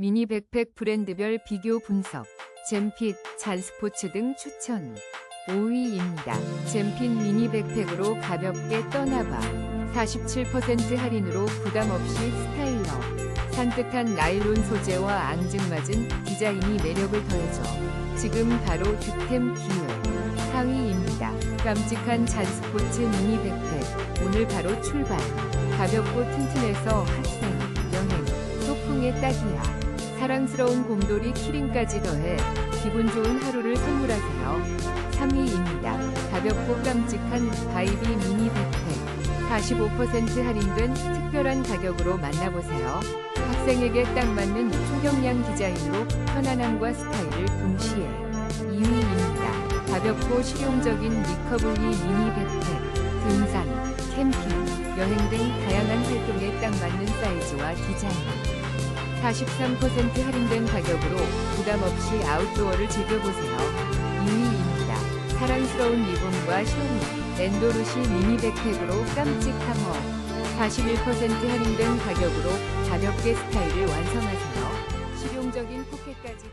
미니 백팩 브랜드별 비교 분석, 잼핏, 잔스포츠 등 추천. 5위입니다. 잼핏 미니 백팩으로 가볍게 떠나봐. 47% 할인으로 부담 없이 스타일러. 산뜻한 나일론 소재와 앙증맞은 디자인이 매력을 더해줘. 지금 바로 득템 기회. 4위입니다. 깜찍한 잔스포츠 미니 백팩. 오늘 바로 출발. 가볍고 튼튼해서 학생, 여행, 소풍에 딱이야. 사랑스러운 곰돌이 키링까지 더해 기분 좋은 하루를 선물하세요. 3위입니다. 가볍고 깜찍한 바이비 미니 백팩. 45% 할인된 특별한 가격으로 만나보세요. 학생에게 딱 맞는 초경량 디자인으로 편안함과 스타일을 동시에 2위입니다. 가볍고 실용적인 리커블리 미니 백팩. 등산, 캠핑, 여행 등 다양한 활동에 딱 맞는 사이즈와 디자인. 43% 할인된 가격으로 부담 없이 아웃도어를 즐겨보세요. 2위입니다. 사랑스러운 리본과 셔리, 엔도르시 미니 백팩으로 깜찍함어. 41% 할인된 가격으로 가볍게 스타일을 완성하세요. 실용적인 포켓까지